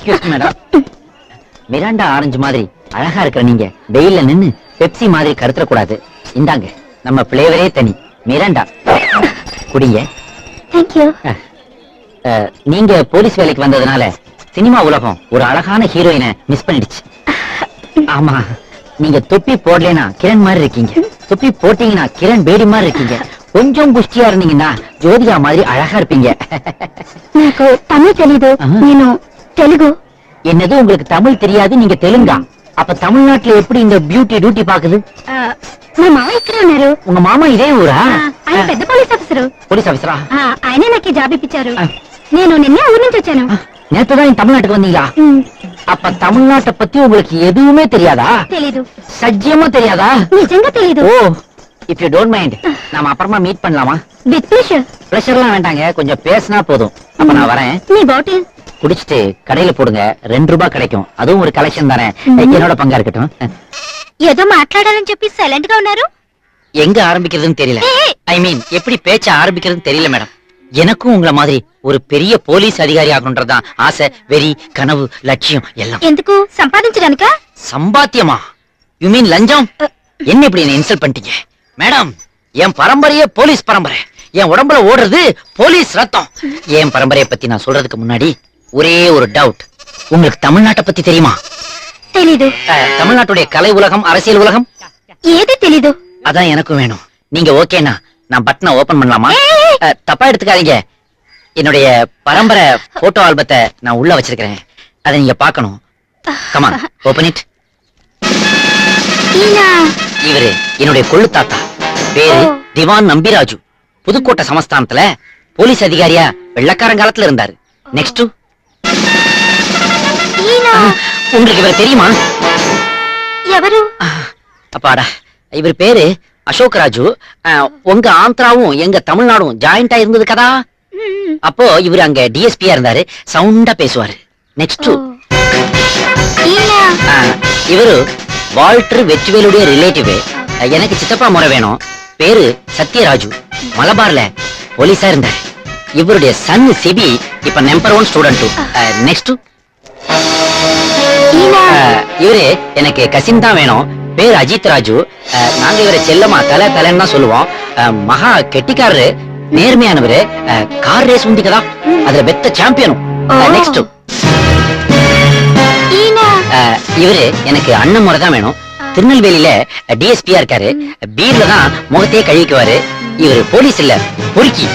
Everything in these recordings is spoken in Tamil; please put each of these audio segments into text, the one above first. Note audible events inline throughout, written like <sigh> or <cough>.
எக்ஸ்கியூஸ் மேடம் மிராண்டா ஆரஞ்சு மாதிரி அழகா இருக்கிற நீங்க வெயில நின்னு பெப்சி மாதிரி கருத்துற கூடாது. இந்தாங்க நம்ம பிளேவரே தனி. மிராண்டா குடிங்க. நீங்க போலீஸ் வேலைக்கு வந்ததுனால சினிமா உலகம் ஒரு அழகான ஹீரோயினை மிஸ் பண்ணிடுச்சு. ஆமா நீங்க தொப்பி போடலைன்னா கிரண் மாதிரி இருக்கீங்க. தொப்பி போட்டீங்கன்னா கிரண் பேடி மாதிரி இருக்கீங்க. கொஞ்சம் குஷ்டியா இருந்தீங்கன்னா ஜோதிகா மாதிரி அழகா இருப்பீங்க. எனக்கு தமிழ் தெரியுது. தெலுங்கு. என்னது உங்களுக்கு தமிழ் தெரியாது நீங்க தெலுங்கா? அப்ப தமிழ்நாட்டுல எப்படி இந்த பியூட்டி டியூட்டி பாக்குது? உங்க மாமா இதே ఊరా ఆయన போலீஸ் పోలీస్ ఆఫీసరు పోలీస్ ఆఫీసరా ఆ, ఆయనే నాకు నేను నిన్నే ఊరి నుంచి వచ్చాను நேத்துதான் தமிழ்நாட்டுக்கு வந்தீங்களா? ఉమ్, அப்ப தமிழ்நாட்டை பத்தி உங்களுக்கு எதுவுமே தெரியாதா? తెలీదు சத்தியமா தெரியாதா? నిజంగా తెలీదు ஓ இஃப் யூ டோன்ட் மைண்ட் நாம அப்புறமா மீட் பண்ணலாமா? విత్నేష్ பிரஷர்லாம் வேண்டாங்க கொஞ்சம் பேசினா போதும். அப்ப நான் வரேன். నీ బాటిల్ குடிச்சிட்டு கடையில போடுங்க ரெண்டு ரூபாய் கிடைக்கும் அதுவும் ஒரு கலெக்ஷன் தானே என்னோட பங்கா இருக்கட்டும் ఏదో మాట్లాడాలని చెప్పి సైలెంట్ గా ఉన్నారు எங்க ஆரம்பிக்கிறதுன்னு தெரியல ஏய். ஐ மீன் எப்படி பேச்ச ஆரம்பிக்கிறதுன்னு தெரியல மேடம் எனக்கும் உங்கள மாதிரி ஒரு பெரிய போலீஸ் அதிகாரி ஆகணுன்றதுதான் ஆசை வெறி கனவு லட்சியம் எல்லாம் ఎందుకు సంపాదించడానిక சம்பாத்தியமா யூ மீன் லஞ்சம் என்ன இப்படி என்ன இன்சல்ட் பண்ணிட்டீங்க மேடம் என் பரம்பரையே போலீஸ் பரம்பரை என் உடம்புல ஓடுறது போலீஸ் ரத்தம் என் பரம்பரையை பத்தி நான் சொல்றதுக்கு முன்னாடி ஒரே ஒரு டவுட் உங்களுக்கு தமிழ்நாட்டை பத்தி தெரியுமா? தெளிது தமிழ்நாட்டுடைய கலை உலகம் அரசியல் உலகம்? எது தெளிது அதான் எனக்கும் வேணும். நீங்க ஓகேனா? நான் பட்டனை ஓபன் பண்ணலாமா? தப்பா எடுத்துக்காதீங்க. என்னுடைய பரம்பரை போட்டோ ஆல்பத்தை நான் உள்ள வச்சிருக்கிறேன். அதை நீங்க பார்க்கணும். கமா ஓபன் இட் இவரு என்னுடைய கொள்ளு தாத்தா. பேரு திவான் நம்பிராஜு. புதுக்கோட்டை சமஸ்தானத்துல போலீஸ் அதிகாரியா வெள்ளக்காரங்காலத்துல இருந்தாரு. நெக்ஸ்ட் உங்களுக்கு இவர் தெரியுமா ఎవరు அப்பாடா இவர் பேரு அசோக் ராஜு அஹ், உங்க ஆந்திராவும் எங்க தமிழ்நாடும் ஜாயிண்டா இருந்தது கதா మ్మ్. அப்போ இவர் அங்க டிஎஸ்பியா இருந்தாரு சவுண்டா பேசுவாரு நெக்ஸ்ட் ఓ. ఈయన இவரு வால்டர் வெற்றிவேலுடைய ரிலேட்டிவ் எனக்கு சித்தப்பா முறை வேணும் பேரு சத்யராஜு மலபார்ல போலீஸா இருந்தாரு இவருடைய சன் சிபி இப்ப நம்பர் ஒன் ஸ்டூடெண்ட் நெக்ஸ்ட் இவரு எனக்கு கசின் தான் வேணும். பேர் அஜித் ராஜு. Uh, நாங்க இவரை செல்லமா தலை தலைன்னு தான் சொல்லுவோம். Uh, மகா கெட்டிக்காரரு நேர்மையானவரு. கார் ரேஸ் உந்திக்கதான் அதுல பெத்த சாம்பியனும் uh, நெக்ஸ்ட் இவரு எனக்கு அண்ணன் முறை தான் வேணும். திருநெல்வேலியில டிஎஸ்பியா இருக்காரு. பீர்ல தான் முகத்தையே கழுவிக்குவாரு. இவரு போலீஸ் இல்ல பொறுக்கி.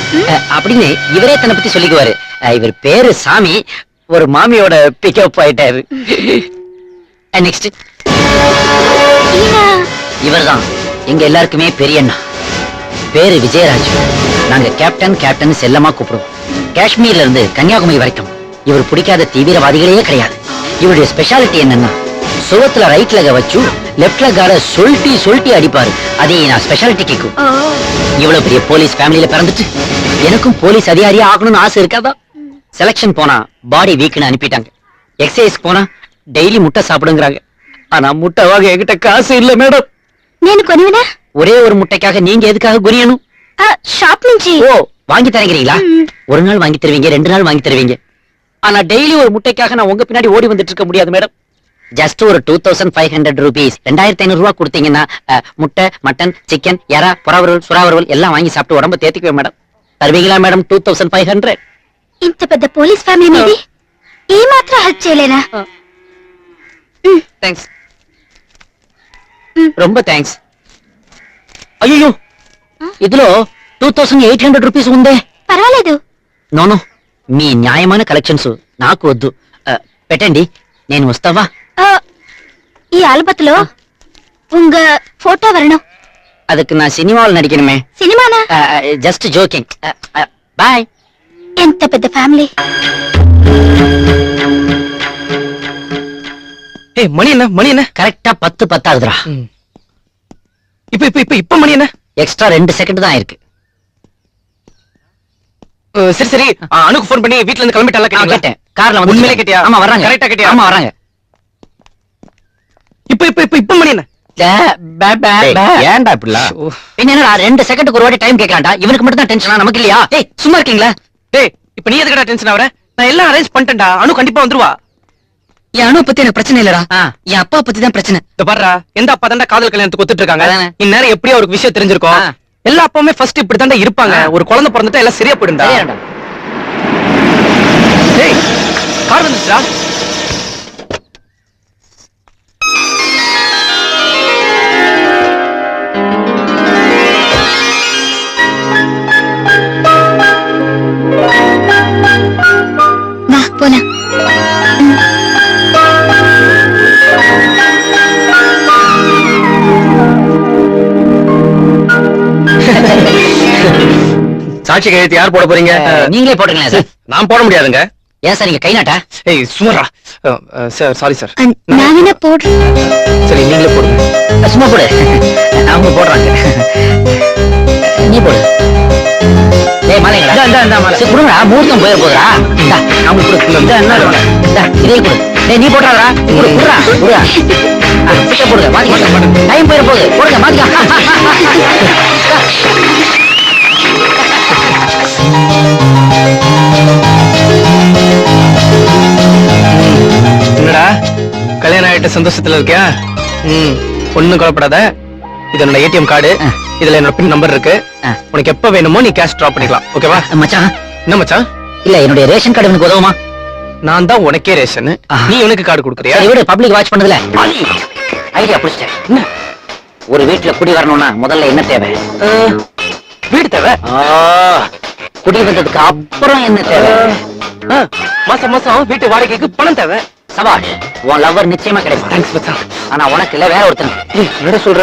அப்படின்னு இவரே தன்னை பத்தி சொல்லிக்குவாரு. இவர் பேரு சாமி. ஒரு மாமியோட பிக்கப் ஆயிட்டாரு. இவர்தான். எங்க எல்லாருக்குமே பெரிய அண்ணா. பேரு விஜயராஜ். நாங்க கேப்டன் கேப்டன் செல்லமா கூப்பிடுவோம். காஷ்மீர்ல இருந்து கன்னியாகுமரி வரைக்கும். இவர் பிடிக்காத தீவிரவாதிகளே கிடையாது. இவருடைய ஸ்பெஷாலிட்டி என்னன்னா சுகத்துல ரைட் லெக வச்சு லெப்ட் லெக்கார சொல்ட்டி சொல்லிட்டி அடிப்பாரு. அதே நான் ஸ்பெஷாலிட்டி கேட்கும் இவ்வளவு பெரிய போலீஸ் ஃபேமிலியில பிறந்துட்டு எனக்கும் போலீஸ் அதிகாரியா ஆகணும்னு ஆசை இருக்காதான் செலக்ஷன் போனா பாடி வீக்னு அனுப்பிட்டாங்க எக்ஸசைஸ் போனா டெய்லி முட்டை சாப்பிடுங்கிறாங்க ஆனா முட்டை வாங்க என்கிட்ட காசு இல்ல மேடம் నేను కొనివనా ஒரே ஒரு முட்டைக்காக நீங்க எதுக்காக குனியணும் షాప్ నుంచి ஓ வாங்கி தரீங்களா ம். ஒரு நாள் வாங்கி தருவீங்க ரெண்டு நாள் வாங்கி தருவீங்க ஆனா டெய்லி ஒரு முட்டைக்காக நான் உங்க பின்னாடி ஓடி வந்துட்டு இருக்க முடியாது மேடம் ஜஸ்ட் ஒரு two thousand five hundred rupees ரெண்டாயிரத்தி ஐநூறு ரூபா கொடுத்தீங்கன்னா அஹ், முட்டை மட்டன் சிக்கன் எறா புறாவரல் சுறாவரல் எல்லாம் வாங்கி சாப்பிட்டு உடம்ப தேத்திக்குவேன் மேடம் தருவீங்களா madam two thousand five hundred ఇంత పెద్ద పోలీస్ ఫ్యామిలీ మీది ఈ మాత్రం హెల్ప్ చేయలేనా? థ్యాంక్స్ ரொம்ப థ్యాంక్స్ అయ్యో ఇదిలో two thousand eight hundred rupees ఉందే. పర్వాలేదు. నోను మీ న్యాయమైన కలెక్షన్స్ నాకు వద్దు. Uh, పెట్టండి. నేను వస్తావా? ఈ ఆల్బత్లో உங்க போட்டோ வரணும் அதுக்கு நான் சினிமாவில் நடிக்கணுமே సినిమానా? జస్ట్ ஜோக்கிங் బాయ్ ఎంత పెద్ద ఫ్యామిలీ ஏய் மணி என்ன மணி என்ன கரெக்டா பத்து பத்தாகுதுடா இப்ப இப்ப இப்ப இப்ப மணி என்ன எக்ஸ்ட்ரா ரெண்டு செகண்ட் தான் இருக்கு அஹ், சரி சரி அஹ், அனுக்கு ஃபோன் பண்ணி வீட்ல இருந்து கிளம்பிட்டால நான் கேட்டேன் கார்ல வந்து உண்மையிலே கேட்டியா? ஆமா வர்றாங்க Correct ஆ கேட்டியா? ஆமா வர்றாங்க இப்ப இப்ப இப்ப இப்ப மணி என்ன ஏன்டா இப்படிலாம் ஓ. பின்ன என்னடா ரெண்டு செகண்டுக்கு ஒரு வாட்டி டைம் கேட்கலாம்டா இவனுக்கு மட்டும் தான் டென்ஷனா நமக்கு இல்லையா ஏய் சும்மா இருக்கீங்களா டேய் இப்ப நீ எதுக்குடா டென்ஷன் ஆவற நான் எல்லாம் அரேஞ்ச் பண்ணிட்டேன்டா அனு கண்டிப்பா வந்துருவா என் அணு பத்தி எனக்கு பிரச்சனை இல்லடா ஆ. என் அப்பா பத்தி தான் பிரச்சனை இந்த பாருடா எந்த அப்பா தாண்டா காதல் கல்யாணத்துக்கு ஒத்துட்டு இருக்காங்க. இந்நேரம் எப்படியும் அவருக்கு விஷயம் தெரிஞ்சிருக்கும். எல்லா அப்பாவுமே ஃபர்ஸ்ட் இப்படி தாண்டா இருப்பாங்க. ஒரு குழந்தை பிறந்துட்டா எல்லாம் சரியா போயிடும்டா. டேய் கார் வந்துச்சுடா சாட்சி கையெழுத்து யார் போட போறீங்க? நீங்களே போட்டுங்களேன் சார். <laughs> நான் போட முடியாதுங்க. ஏன் சார் நீங்க கை நாட்டா? ஏய் சுமரா சார் சாரி. சார் நான் வேணா போடுறேன்? சரி நீங்களே போடுங்க. சும்மா போடு. அவங்க போடுறாங்க. நீ போடு. டேய் மாலைங்களா? இந்தா, இந்தா, மாலை. சரி கொடுங்கடா. முகூர்த்தம் போயிட போகுதா இந்தா அவங்க கொடு இந்தா என்ன இந்தா இதே கொடு. டேய் நீ போட்டாதடா கொடு குடுறா குடுறா சீக்கிரம் போடுங்க. மாத்தி டைம் போயிட போகுது. போடுங்க மாத்திக்கா <laughs> என்னடா? கல்யாணம் ஆயிட்ட சந்தோஷத்துல இருக்கியா? ம். ஒண்ணும் கவலைப்படாத. இது என்னோட ஏடிஎம் கார்டு. இதுல என்னோட பின் நம்பர் இருக்கு. உனக்கு எப்ப வேணுமோ நீ கேஷ் டிராப் பண்ணிக்கலாம். ஓகேவா மச்சான். என்ன மச்சான்? இல்ல என்னுடைய ரேஷன் கார்டு உனக்கு உதவுமா? நான் தான் உனக்கே ரேஷன். நீ உனக்கு கார்டு கொடுக்குறியா? விடு பப்ளிக் வாட்ச் பண்ணதுல. ஐடியா புடிச்சிட்டேன். என்ன? ஒரு வீட்டுல குடி வரணும்னா முதல்ல என்ன தேவை? வீடு தேவை? ஆ, குடி வந்ததுக்கு அப்புறம் என்ன தேவை? மாசம் மாசம் வீட்டு வாடகைக்கு பணம் தேவை. சபாஷ் உன் லவ்வர் நிச்சயமா கிடைப்பான் தேங்க்ஸ் மச்சான் ஆனா உனக்கு இல்ல வேற ஒருத்தன்.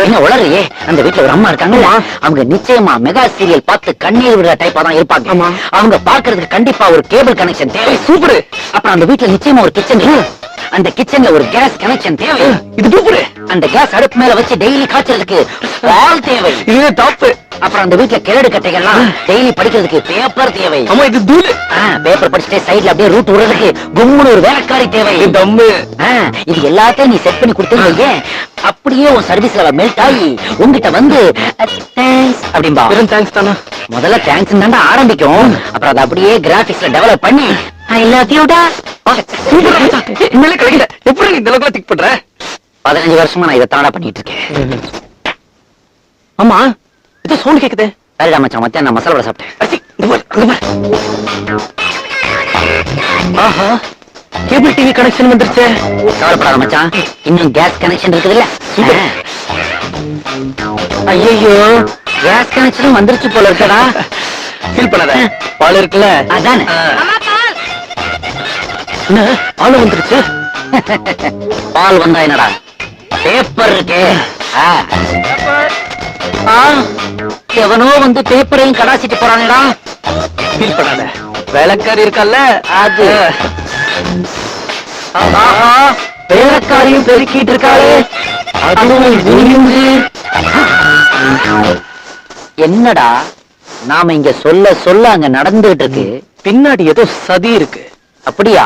என்ன உளறியே? அந்த வீட்டுல ஒரு அம்மா இருக்காங்கல்ல அவங்க நிச்சயமா மெகா சீரியல் பார்த்து கண்ணீர் விடுற டைப்பா தான் இருப்பாங்க. அவங்க பார்க்கிறதுக்கு கண்டிப்பா ஒரு கேபிள் கனெக்ஷன் தேவை. சூப்பர். அப்புறம் அந்த வீட்டுல நிச்சயமா ஒரு கிச்சன் அந்த கிச்சன்ல ஒரு கேஸ் கனெக்ஷன் தேவை. இது சூப்பர் அந்த கேஸ் அடுப்பு மேல வச்சு டெய்லி காய்ச்சறதுக்கு பால் தேவை. இது டாப் அப்புறம் அந்த வீட்டுல கிழடு கட்டைகள்லாம் டெய்லி படிக்கிறதுக்கு பேப்பர் தேவை. ஆமா இது தூளு. பேப்பர் படிச்சுட்டே சைடுல அப்படியே ரூட் விடுறதுக்கு கும்முன்னு ஒரு வேலைக்காரி தேவை. இது தம்மு இது எல்லாத்தையும் நீ செட் பண்ணி கொடுத்தீங்க அப்படியே உன் சர்வீஸ்ல மெல்ட் ஆகி உன்கிட்ட வந்து தேங்க்ஸ் அப்படிம்பா. வெறும் தேங்க்ஸ் தானா? முதல்ல தேங்க்ஸ் தாண்டா ஆரம்பிக்கும். அப்புறம் அதை அப்படியே கிராபிக்ஸ்ல டெவலப் பண்ணி ஐ லவ் யூ டா உண்மையிலே கிடைக்கல. எப்படி இந்த அளவுக்கு திக் பண்ற? பதினஞ்சு வருஷமா நான் இதை தாண்டா பண்ணிட்டு இருக்கேன். ஆமா ஏதோ சவுண்ட் கேக்குதே. சரிடா மச்சான் மத்தியானம் நான் மசாலா வடை சாப்பிட்டேன். ஆஹா கேபிள் டிவி கனெக்ஷன் வந்துருச்சே. கவலைப்படாத மச்சான் இன்னும் கேஸ் கனெக்ஷன் இருக்குதுல்ல? ஐயோ கேஸ் கனெக்ஷனும் வந்துருச்சு போல இருக்கடா. ஃபீல் பண்ணாத. பால் இருக்குல்ல? அதானே. என்ன? பால் வந்துருச்சு. பால் வந்தா என்னடா? பேப்பர் இருக்கே. எவனோ வந்து பேப்பரையும் கடாசிட்டு போறானேடா. ஃபீல் பண்ணாத. வேலைக்காரி இருக்கல்ல அது. வேலைக்காரியும் பெருக்கிட்டு அதுவும் விழுந்து. என்னடா? நாம இங்க சொல்ல சொல்ல அங்க நடந்துகிட்டு இருக்கு. பின்னாடி ஏதோ சதி இருக்கு. அப்படியா?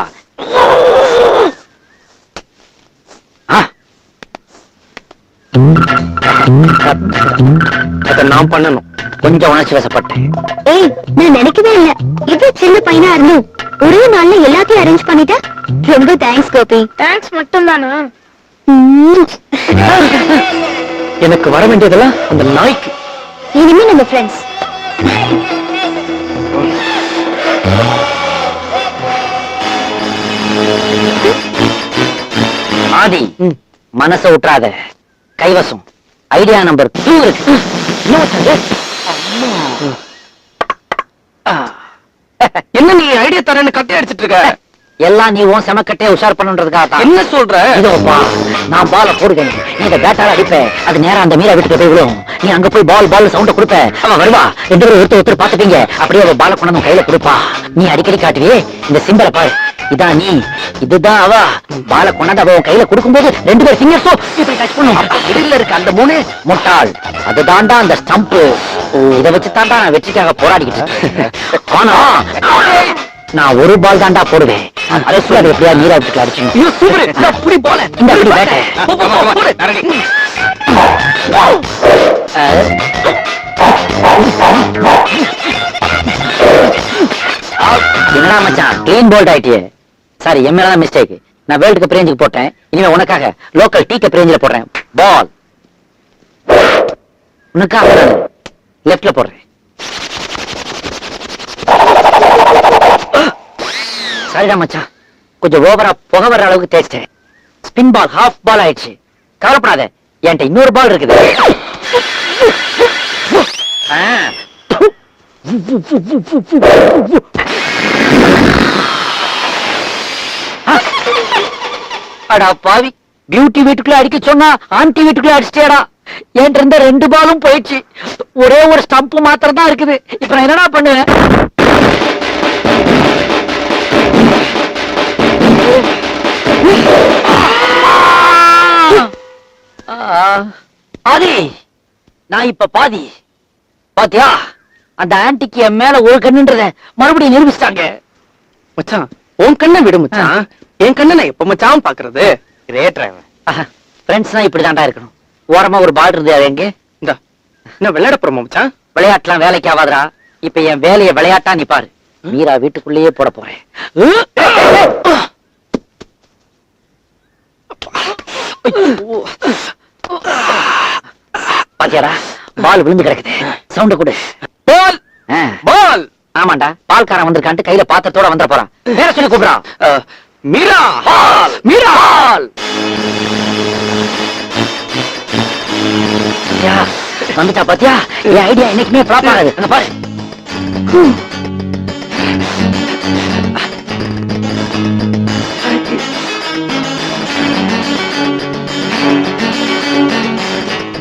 அத நான் பண்ணணும். கொஞ்சம் உணர்ச்சி வசப்பட்டேன் ஏய் நான் நினைக்கவே இல்ல. இது சின்ன பையனா இருந்தும் ஒரே நாள்ல எல்லாத்தையும் அரேஞ்ச் பண்ணிட்ட? ரொம்ப தேங்க்ஸ் கோபி. தேங்க்ஸ் மட்டும் தானா எனக்கு வர வேண்டியதெல்லாம் அந்த நாய்க்கு. இனிமே நம்ம ஃப்ரெண்ட்ஸ் ஆதி. மனச விட்டுறாத கைவசம். ஐடியா நம்பர் டூ இருக்கு. என்ன நீ ஐடியா தரேன்னு கட்டை அடிச்சிட்டு இருக்க? எல்லாம் நீ உன் செமக்கட்டே உஷார் பண்ணுன்றதுக்காக தான் என்ன சொல்ற? இதோ பா நான் பால போடுவேன். நீ இந்த பேட்டால அடிப்ப. அது நேரா அந்த மீரா வீட்டுக்கு போய் விழும். நீ அங்க போய் பால் பால் சவுண்ட கொடுப்ப. அவன் வருவா. ரெண்டு பேரும் ஒருத்தர் ஒருத்தர் பாத்துப்பீங்க அப்படியே அவ பால கொண்டு வந்து கையில கொடுப்பா. நீ அடிக்கடி காட்டுவியே? இந்த சிம்பலை பாரு. இதான் நீ இதுதான் அவ. பால கொண்டாந்து அவ கையில கொடுக்கும்போது ரெண்டு பேரும் ஃபிங்கர்ஸும் இப்படி டச் பண்ணும் இடையில இருக்க அந்த மூணு? முட்டாள். அதுதான்டா அந்த ஸ்டம்ப் இத வச்சு தாண்டா நான் வெற்றிக்காக போராடிக்கிட்டு இருக்கேன். ஆனா நான் ஒரு பால் தாண்டா போடுவேன். சொல்ல அது எப்படியா நீரா வீட்டுக்கு அடிச்சு இந்த அப்படி வேட்டை. என்னடா மச்சான்? கிளீன் போல்ட் ஆயிட்டியே. சாரி என் மேலதான் மிஸ்டேக் நான் வேர்ல்டு கப் ரேஞ்சுக்கு போட்டேன். இனிமே உனக்காக லோக்கல் டீ கப் ரேஞ்சில் போடுறேன். பால் உனக்காக லெஃப்ட்ல போடுறேன். சரிடா மச்சான். கொஞ்சம் ஓவரா புகை வர்ற அளவுக்கு தேய்ச்சிட்டேன் ஸ்பின் பால் ஹாஃப் பால் ஆயிடுச்சு. கவலைப்படாத. என்கிட்ட இன்னொரு பால் இருக்குது. ஆ. அடா பாவி. பியூட்டி வீட்டுக்குள்ள அடிக்க சொன்னா ஆன்டி வீட்டுக்குள்ள அடிச்சிட்டேடா என்கிட்ட இருந்த ரெண்டு பாலும் போயிடுச்சு. ஒரே ஒரு ஸ்டம்ப் மாத்திரம் தான் இருக்குது. இப்ப நான் என்னடா பண்ணுவேன்? ஆதி நான் இப்ப பாதி. பாத்தியா? அந்த ஆன்டிக்கு என் மேல ஒரு கண்ணுன்றத மறுபடியும் நிரூபிச்சிட்டாங்க. மச்சான் உன் கண்ணை விடு மச்சான். என் கண்ணை நான் எப்ப மச்சான் பாக்குறது கிரேட் டிரைவர் ஃப்ரெண்ட்ஸ்னா இப்படி தாண்டா இருக்கணும். ஓரமா ஒரு பால் இருந்து அது எங்க? இந்த. என்ன விளையாட போறோமா மச்சான்? விளையாட்டுலாம் வேலைக்கு ஆகாதடா. இப்ப என் வேலையை விளையாட்டா நீ பாரு. மீரா வீட்டுக்குள்ளேயே போட போறேன். பாத்தியாடா? பால் விழுந்து கிடக்குது. சவுண்ட் கொடு. பால் பால் ஆமாண்டா பால்காரன் வந்திருக்கான்ட்டு கையில பாத்திரத்தோட வந்துட போறான். வேற சொல்லி கூப்பிடுறான் மீரா? வந்துட்டா பாத்தியா? என் ஐடியா என்னைக்குமே ஃபிளாப் ஆகாது. அங்க பாரு.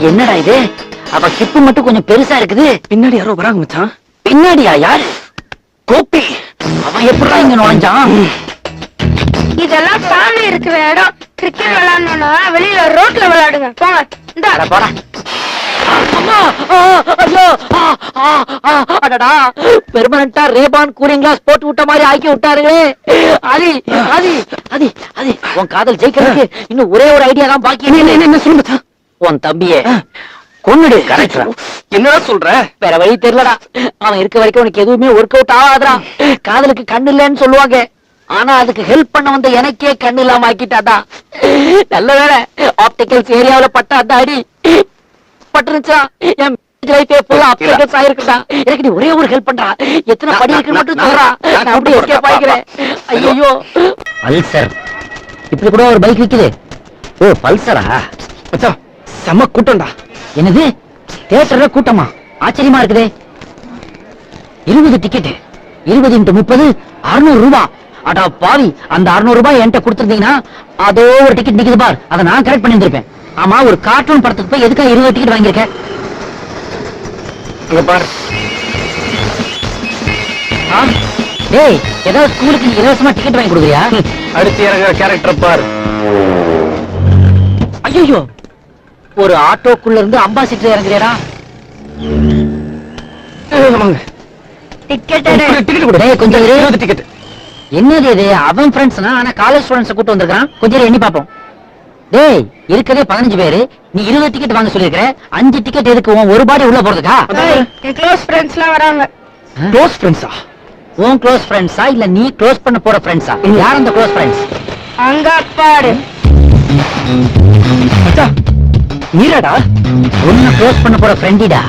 என்னடா இது? அவ ஹிப்பு மட்டும் கொஞ்சம் பெருசா இருக்குது. பின்னாடி யாரோ வராங்க மச்சான். பின்னாடியா யாரு? கோப்பி. அவன் எப்படிடா இங்க நுழைஞ்சான்? இதெல்லாம் சாமி இருக்கிற இடம். கிரிக்கெட் விளையாடணும்னா வெளியில ரோட்ல விளையாடுங்க. போங்க. இந்த. அட போடா. அம்மா ஆ, ஐயோ ஆ, ஆ, ஆ, அடடா. பெர்மனண்டா ரேபான் கூலிங் கிளாஸ் போட்டு விட்ட மாதிரி ஆக்கி விட்டாருங்களே அதி அதி அதி அதி உன் காதல் ஜெயிக்கிறதுக்கு இன்னும் ஒரே ஒரு ஐடியா தான் பாக்கி என்ன என்ன, உன் தம்பிய. கொன்னுடு. கரெக்டா. என்னடா சொல்ற? வேற வழி தெரியலடா. அவன் இருக்க வரைக்கும் உனக்கு எதுவுமே ஒர்க் அவுட் ஆகாதுடா. காதலுக்கு கண்ணு இல்லைன்னு சொல்லுவாங்க. ஆனா அதுக்கு ஹெல்ப் பண்ண வந்த எனக்கே கண்ணு இல்லாம ஆக்கிட்டாடா. நல்ல வேலை ஆப்டிகல்ஸ் ஏரியாவுல பட்ட அந்த அடி. பட்டுருச்சா? என் லைஃபே ஃபுல்லா ஆப்டிகல்ஸ் ஆயிருக்குடா. எனக்கு நீ ஒரே ஒரு ஹெல்ப் பண்றா. எத்தனை படி இருக்குன்னு மட்டும் சொல்றா. நான் அப்படியே எஸ்கேப் ஐயோ. பல்சர். இப்படி கூட ஒரு பைக் விக்குது. ஓ பல்சரா? மச்சான் செம்ம கூட்டம்டா. என்னது? தியேட்டர்ல கூட்டமா? ஆச்சரியமா இருக்குதே. இருபது டிக்கெட் இருபது இன்ட்டு முப்பது அறுநூறு ரூபாய் அடா பாவி அந்த அறுநூறு ரூபாய் என்கிட்ட கொடுத்திருந்தீங்கன்னா அதோ ஒரு டிக்கெட் நிக்குது பார். அதை நான் கரெக்ட் பண்ணி இருந்திருப்பேன் ஆமா ஒரு கார்ட்டூன் படத்துக்கு போய் எதுக்கா இருபது டிக்கெட் வாங்கியிருக்க? இங்க பாரு? டேய் ஏதாவது ஸ்கூலுக்கு இலவசமா டிக்கெட் வாங்கி கொடுக்குறியா? அடுத்து இறங்குற கேரக்டர் பாரு. ஐயோ ஒரு ஆட்டோக்குள்ள இருந்து அம்பாசிட்டர் இறங்குறியாடா? ஆமாங்க டிக்கெட் டிக்கெட் கொடு. டேய், கொஞ்சம் டிக்கெட் என்னது இது? அவன் ஃப்ரெண்ட்ஸ்னா ஆனா காலேஜ் ஸ்டூடெண்ட்ஸ் கூட்டு வந்திருக்கான் கொஞ்சம் எண்ணி பாப்போம் டேய் இருக்கதே பதினஞ்சு பேரு. நீ இருபது டிக்கெட் வாங்க சொல்லிருக்கிற அஞ்சு டிக்கெட் எதுக்கு? உன் ஒரு பாடி உள்ள போறதுக்கா? க்ளோஸ் ஃப்ரெண்ட்ஸ் எல்லாம் வராங்க. க்ளோஸ் ஃப்ரெண்ட்ஸா உன் க்ளோஸ் ஃப்ரெண்ட்ஸா இல்ல நீ க்ளோஸ் பண்ண போற ஃப்ரெண்ட்ஸா யார் அந்த க்ளோஸ் ஃப்ரெண்ட்ஸ் அங்க பாரு. மீராடா ஒன்னு க்ளோஸ் பண்ண போற ஃப்ரெண்டிடா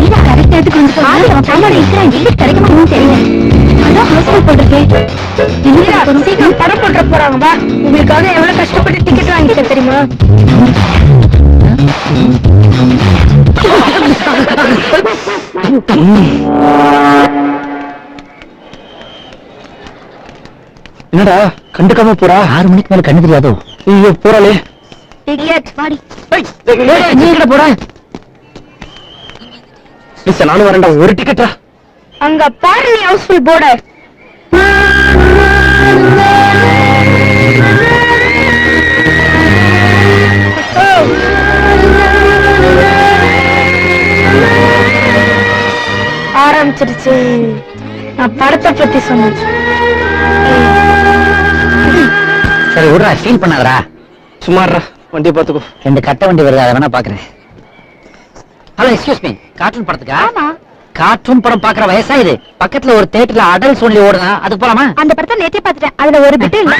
நீதான் கரெக்ட் இடத்துக்கு வந்து ஆடி அவன் பையனோட இருக்கிறான் டிக்கெட் கிடைக்குமான்னு தெரியல. அதான் ஹாஸ்பிட்டல் போட்டிருக்கேன் சீக்கிரம் படம் போட்டுற போறாங்க வா. உங்களுக்காக எவ்வளவு கஷ்டப்பட்டு டிக்கெட் வாங்கிட்டேன் தெரியுமா? என்னடா கண்டுக்காம போறா ஆறு மணிக்கு மேல கண்ணு தெரியாதோ? ஐயோ போறாளே. டிக்கெட் வாடி. நீ போற? மிஸ் நானும் வரேன்டா. ஒரு டிக்கெட்டா அங்க பாரு நீ ஹவுஸ்ஃபுல் போர்டு ஆரம்பிச்சிருச்சு. நான் படத்தை பத்தி சொன்னேன். சரி விடுறா. ஃபீல் பண்ணாதடா. சுமார்ரா வண்டியை பாத்துக்கோ ரெண்டு கட்ட வண்டி வருது அதை வேணா பாக்குறேன் ஹலோ எக்ஸ்கியூஸ் மீ கார்ட்டூன் படத்துக்கா? ஆமா. கார்ட்டூன் படம் பாக்குற வயசா இது பக்கத்துல ஒரு தியேட்டர்ல அடல்ஸ் ஒன்லி ஓடுனா அதுக்கு போலாமா? அந்த படத்தை நேத்தே பார்த்துட்டேன். அதுல ஒரு பிட்டு இல்ல.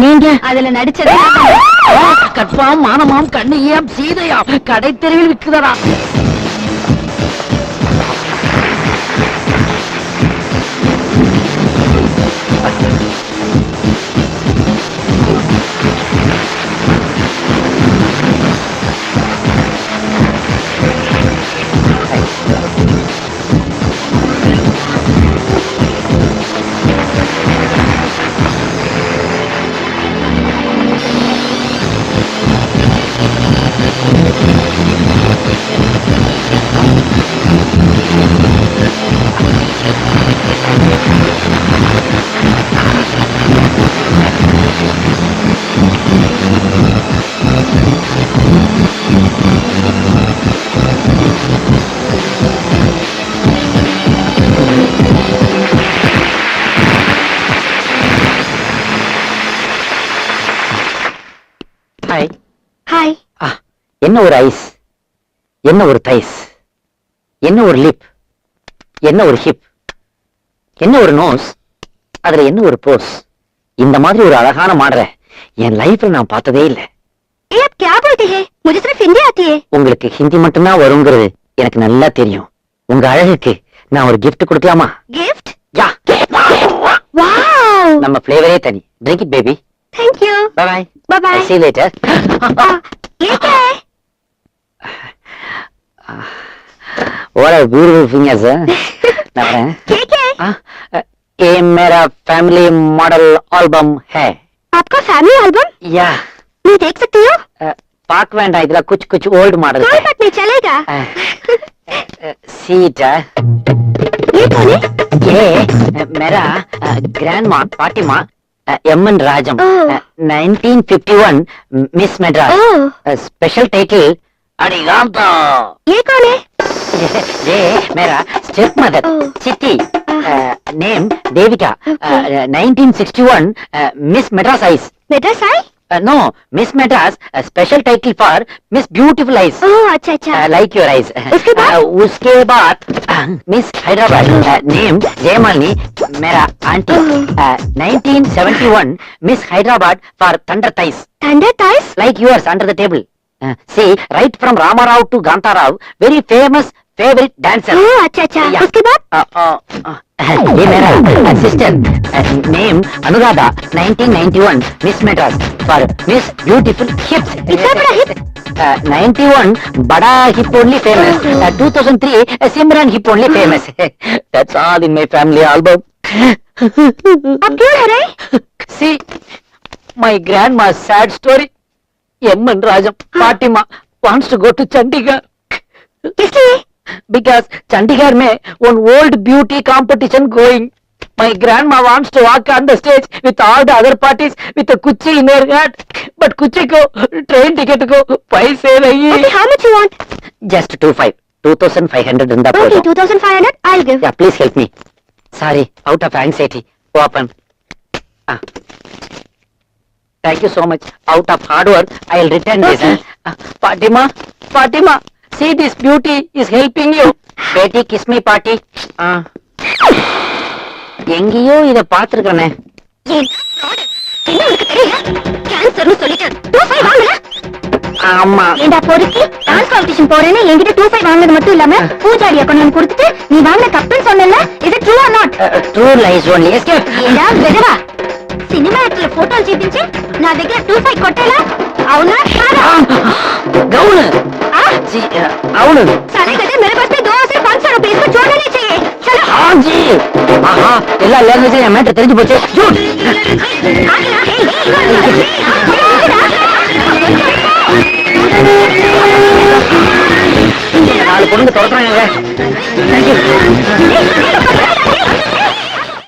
நீங்க? அதுல நடிச்சது கற்பாம் மானமாம் கண்ணியாம் சீதையாம். கடை தெருவில் விற்குதடா என்ன ஒரு ஐஸ்? என்ன ஒரு தைஸ்? என்ன ஒரு லிப் என்ன ஒரு ஹிப் என்ன ஒரு நோஸ் அதுல என்ன ஒரு போஸ் இந்த மாதிரி ஒரு அழகான மாடல என் லைஃப்ல நான் பார்த்ததே இல்ல. உங்களுக்கு ஹிந்தி மட்டும்தான் வருங்கிறது எனக்கு நல்லா தெரியும். உங்க அழகுக்கு நான் ஒரு கிஃப்ட் கொடுக்கலாமா? Gift yeah. நம்ம ஃப்ளேவரே தனி. Drink it baby thank you bye bye bye bye see later बड़े ब्यूटीफुल फिंगर्स हैं ठीक है। ये मेरा फैमिली मॉडल एल्बम है। आपका फैमिली एल्बम या मैं देख सकती हूँ। में ना इधर कुछ कुछ ओल्ड मॉडल कोई बात नहीं चलेगा। <laughs> सीट ये कौन है? ये मेरा grandma Fatima M N Rajam 1951 miss Madras special title ಅಡಿಗಾಂತ ಏಕಾಲೆ ಲೇ Mera step mother city name Devika nineteen sixty one miss Madras eyes Madras no miss Madras special title for miss beautiful eyes अच्छा अच्छा। लाइक योर आइस उसके बाद? उसके बाद मिस हैदराबाद नेम जयमालिनी मेरा aunty. 1971 miss Hyderabad for thunder thighs thunder thighs like yours under the table see right from rama rao to ganta rao very famous favorite dancer. Oh yeah. uske baad ये मेरा assistant name Anuradha 1991 miss Madras पर मिस ब्यूटीफुल हिप्स इतना बड़ा हिप 91 बड़ा hip only famous 2003 Simran hip only famous that's all in my family album अब क्यों हो रहे see my grandma sad story M N Rajam Fatima wants to go to Chandigarh इसलिए बिकॉज़ चंडीगढ़ में one old beauty competition going My grandma wants to walk on the stage with all the other parties with a kuchi in her hand. But kuchi ko train ticket ko paise nahi. Okay, how much you want? Just two five. 2500 in the Okay, 2500 I'll give. Yeah, please help me. Sorry, out of anxiety. Open. Ah. Thank you so much out of hard work I will return this பாட்டிமா பாட்டிமா see this beauty is helping you. பேட்டி கிஸ் மீ பாட்டி எங்கேயோ இத பாத்துருக்கனே ஆமா. ஏண்டா பொறுக்கி? டான்ஸ் போறேன்னு என்கிட்ட டூ ஃபைவ் வாங்கினது மட்டும் இல்லாம பூஜாரிய கொண்டு வந்து கொடுத்துட்டு நீ வாங்கின கப்புன்னு சொன்னல இது ஒன்லி సినిమా యాక్టర్ల ఫోటోలు చూపించి నా దగ్గర టూ సైడ్ కొట్టేలా అవునా గౌను అవును సరే కదా మెరపడితే దోసే పంచ రూపాయలు చూడలే చెయ్యి జీ ఆహా ఎలా లేదు చేయ మేట తెలిసి పోతే చూడు நாலு பொண்ணு தொடக்கிறாங்க